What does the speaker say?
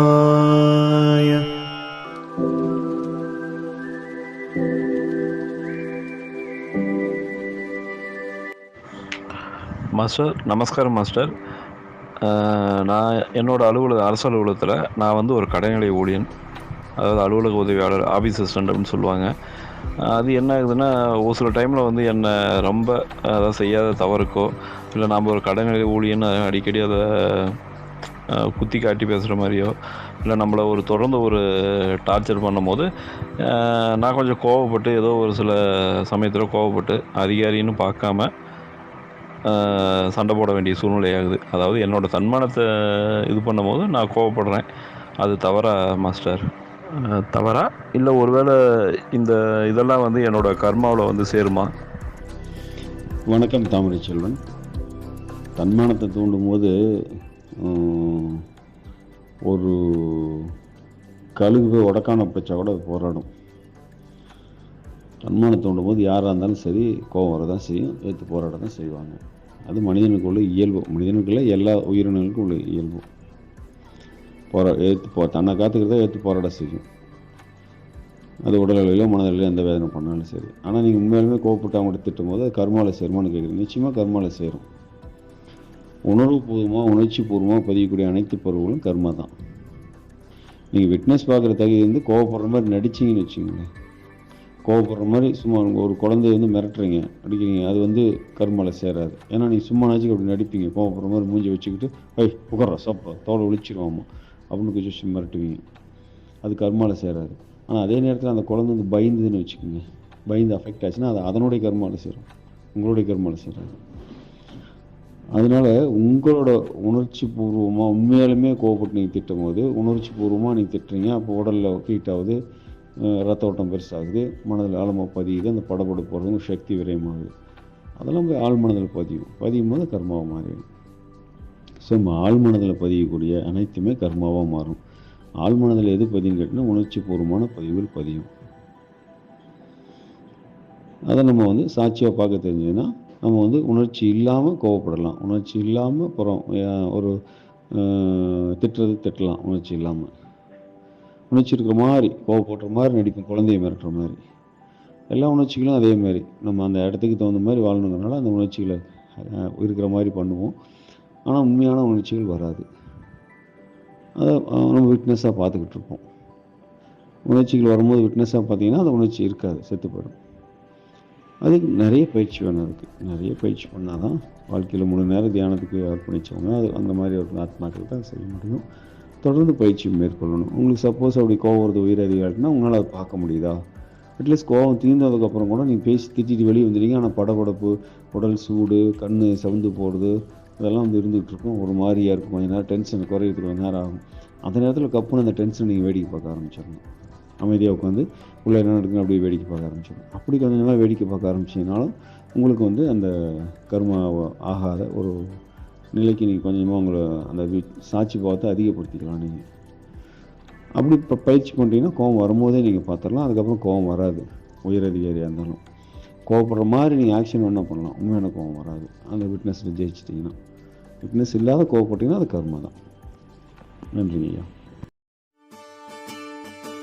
शिवाय மாஸ்டர் நமஸ்காரம் மாஸ்டர் அஹ், நான் என்னோட அலுவலக அரசு அலுவலகத்தில் நான் வந்து ஒரு கடைநிலை ஊழியன் அதாவது அலுவலக உதவியாளர் ஆஃபீஸ் அசிஸ்டண்ட் அப்படின்னு சொல்லுவாங்க அது என்ன ஆகுதுன்னா ஒரு சில டைமில் வந்து என்னை ரொம்ப அதாவது செய்யாத தவறுக்கோ இல்லை நாம் ஒரு கடைநிலை ஊழியன்னு அடிக்கடி அதை அஹ், குத்தி காட்டி பேசுகிற மாதிரியோ இல்லை நம்மளை ஒரு தொடர்ந்து ஒரு டார்ச்சர் பண்ணும்போது நான் கொஞ்சம் கோவப்பட்டு ஏதோ ஒரு சில சமயத்தில் கோவப்பட்டு அதிகாரின்னு பார்க்காம சண்டை போட வேண்டிய சூழ்நிலை ஆகுது அதாவது என்னோட தன்மானத்தை இது பண்ணும்போது நான் கோவப்படுறேன். அது தவறா மாஸ்டர்? தவறா? இல்லை ஒருவேளை இந்த இதெல்லாம் வந்து என்னோட கர்மாவில் வந்து சேருமா? வணக்கம் தாமரை செல்வன் தன்மானத்தை தூண்டும் போது ஒரு கழுகு உடக்கான பிடிச்சா கூட அது போராடும். தன்மானத்தை தூண்டும் போது யாராக இருந்தாலும் சரி கோபம் வரதான் செய்யும் ஏற்று போராட தான் செய்வாங்க. அது மனிதனுக்கு உள்ள இயல்பு. மனிதனுக்குள்ள எல்லா உயிரினங்களுக்கும் உள்ள இயல்பு. போரா ஏற்று போ தன்னை காத்துக்கிறத ஏற்று போராட செய்யும். அது உடல் அளவிலோ எந்த வேதனை பண்ணாலும் சரி. ஆனால் நீங்கள் உண்மையிலுமே கோவப்பட்டு அவங்கள்ட்ட திட்டும் போது அது கர்மாவில் சேருமான்னு கேட்குறீங்க. நிச்சயமாக கர்மாவில் சேரும். உணர்வு பூர்வமாக உணர்ச்சி பூர்வமாக பதியக்கூடிய அனைத்து பருவங்களும் கர்மா தான். நீங்கள் விட்னஸ் பார்க்குற தகுதி வந்து கோவப்படுற மாதிரி நடிச்சிங்கன்னு வச்சுங்களேன் கோவப்படுற மாதிரி சும்மா ஒரு குழந்தைய வந்து மிரட்டுறீங்க அடிக்கிறீங்க அது வந்து கர்மாவில் சேராது. ஏன்னா நீங்கள் சும்மா நாச்சுக்கு அப்படி நடிப்பீங்க. கோவப்படுற மாதிரி மூஞ்சி வச்சுக்கிட்டு ஐய் புகர்ற சப்பா தோலை ஒழிச்சிருவாமா அப்படின்னு கொஞ்சம் மிரட்டுவீங்க. அது கர்மாவில் சேராது. ஆனால் அதே நேரத்தில் அந்த குழந்தை வந்து பயந்துதுன்னு வச்சுக்கோங்க. பயந்து அஃபெக்ட் ஆச்சுன்னா அது அதனுடைய கர்மாவில் சேரும். உங்களுடைய கர்மாவில் சேராது. அதனால உங்களோட உணர்ச்சி பூர்வமாக உண்மையாலுமே கோவப்பட்டு நீங்கள் திட்டும் போது உணர்ச்சி பூர்வமாக நீங்கள் திட்டுறீங்க. அப்போ உடலில் ஹீட் ஆகுது ரத்த ஓட்டம் பெருசாகுது மனதில் ஆழமாக பதியுது அந்த படபடு போகிறது சக்தி விரயமாகுது. அதெல்லாம் போய் ஆழ்மனதில் பதியும் பதியும். போது கர்மாவாக மாறிடும். ஸோ நம்ம ஆழ் மனதில் பதியக்கூடிய அனைத்துமே கர்மாவாக மாறும். ஆழ் மனதில் எது பதியும் கேட்டினா உணர்ச்சி பூர்வமான பதிவுகள் பதியும். அதை நம்ம வந்து சாட்சியாக பார்க்க தெரிஞ்சதுன்னா நம்ம வந்து உணர்ச்சி இல்லாமல் கோவப்படலாம். உணர்ச்சி இல்லாமல் அப்புறம் ஒரு திட்டுறது திட்டலாம். உணர்ச்சி இல்லாமல் உணர்ச்சி இருக்கிற மாதிரி கோவப்படுற மாதிரி நடிக்கும் குழந்தைய மிரட்டுற மாதிரி. எல்லா உணர்ச்சிகளும் அதே மாதிரி. நம்ம அந்த இடத்துக்கு தகுந்த மாதிரி வாழணுங்கிறனால அந்த உணர்ச்சிகளை இருக்கிற மாதிரி பண்ணுவோம். ஆனால் உண்மையான உணர்ச்சிகள் வராது. அதை நம்ம விட்னஸாக பார்த்துக்கிட்டு இருப்போம். உணர்ச்சிகள் வரும்போது விட்னஸாக பார்த்தீங்கன்னா அந்த உணர்ச்சி இருக்காது. செத்து போயிடும். அதுக்கு நிறைய பயிற்சி வேணும் அதுக்கு. நிறைய பயிற்சி பண்ணால் தான் வாழ்க்கையில் முழு நேரம் தியானத்துக்கு அர்ப்பணித்தவங்க அது அந்த மாதிரி ஒரு ஆத்மாக்கள் தான் செய்ய முடியும். தொடர்ந்து பயிற்சி மேற்கொள்ளணும். உங்களுக்கு சப்போஸ் அப்படி கோவம் வருது உயிர் அதிகாரினா உங்களால் அதை பார்க்க முடியுதா? அட்லீஸ்ட் கோவம் தீர்ந்ததுக்கப்புறம் கூட நீங்கள் பேசி திட்டிட்டு வெளியே வந்துடுங்க ஆனால் படபடப்பு உடல் சூடு கண் செவந்து போடுறது இதெல்லாம் வந்து இருந்துகிட்ருக்கும் ஒரு மாதிரியாக இருக்கும். கொஞ்ச நேரம் டென்ஷன் குறையிறதுக்கு கொஞ்சம் நேரம் ஆகும். அந்த நேரத்தில் கப்புன்னு அந்த டென்ஷன் நீங்கள் வேடிக்கை பார்க்க ஆரம்பிச்சிடணும். அமைதியாக உட்காந்து உள்ள என்ன நடக்குன்னு அப்படியே வேடிக்கை பார்க்க ஆரம்பிச்சிடும் அப்படி கொஞ்ச நாளாக வேடிக்கை பார்க்க ஆரம்பிச்சதுனாலும் உங்களுக்கு வந்து அந்த கர்மா ஆகாத ஒரு நிலைக்கு நீங்கள் கொஞ்சமாக உங்களை அந்த சாட்சி பார்த்து அதிகப்படுத்திக்கலாம் நீங்கள். அப்படி இப்போ பயிற்சி பண்ணிட்டீங்கன்னா கோவம் வரும்போதே நீங்கள் பார்த்துடலாம். அதுக்கப்புறம் கோவம் வராது. உயர் அதிகாரியாக இருந்தாலும். கோவப்படுற மாதிரி நீங்கள் ஆக்ஷன் வேணால் பண்ணலாம். உண்மையான கோவம் வராது. அந்த விட்னஸில் ஜெயிச்சிட்டிங்கன்னா. விட்னஸ் இல்லாத கோவப்பட்டிங்கன்னா அது கர்மா தான். நன்றிங்க ஐயா.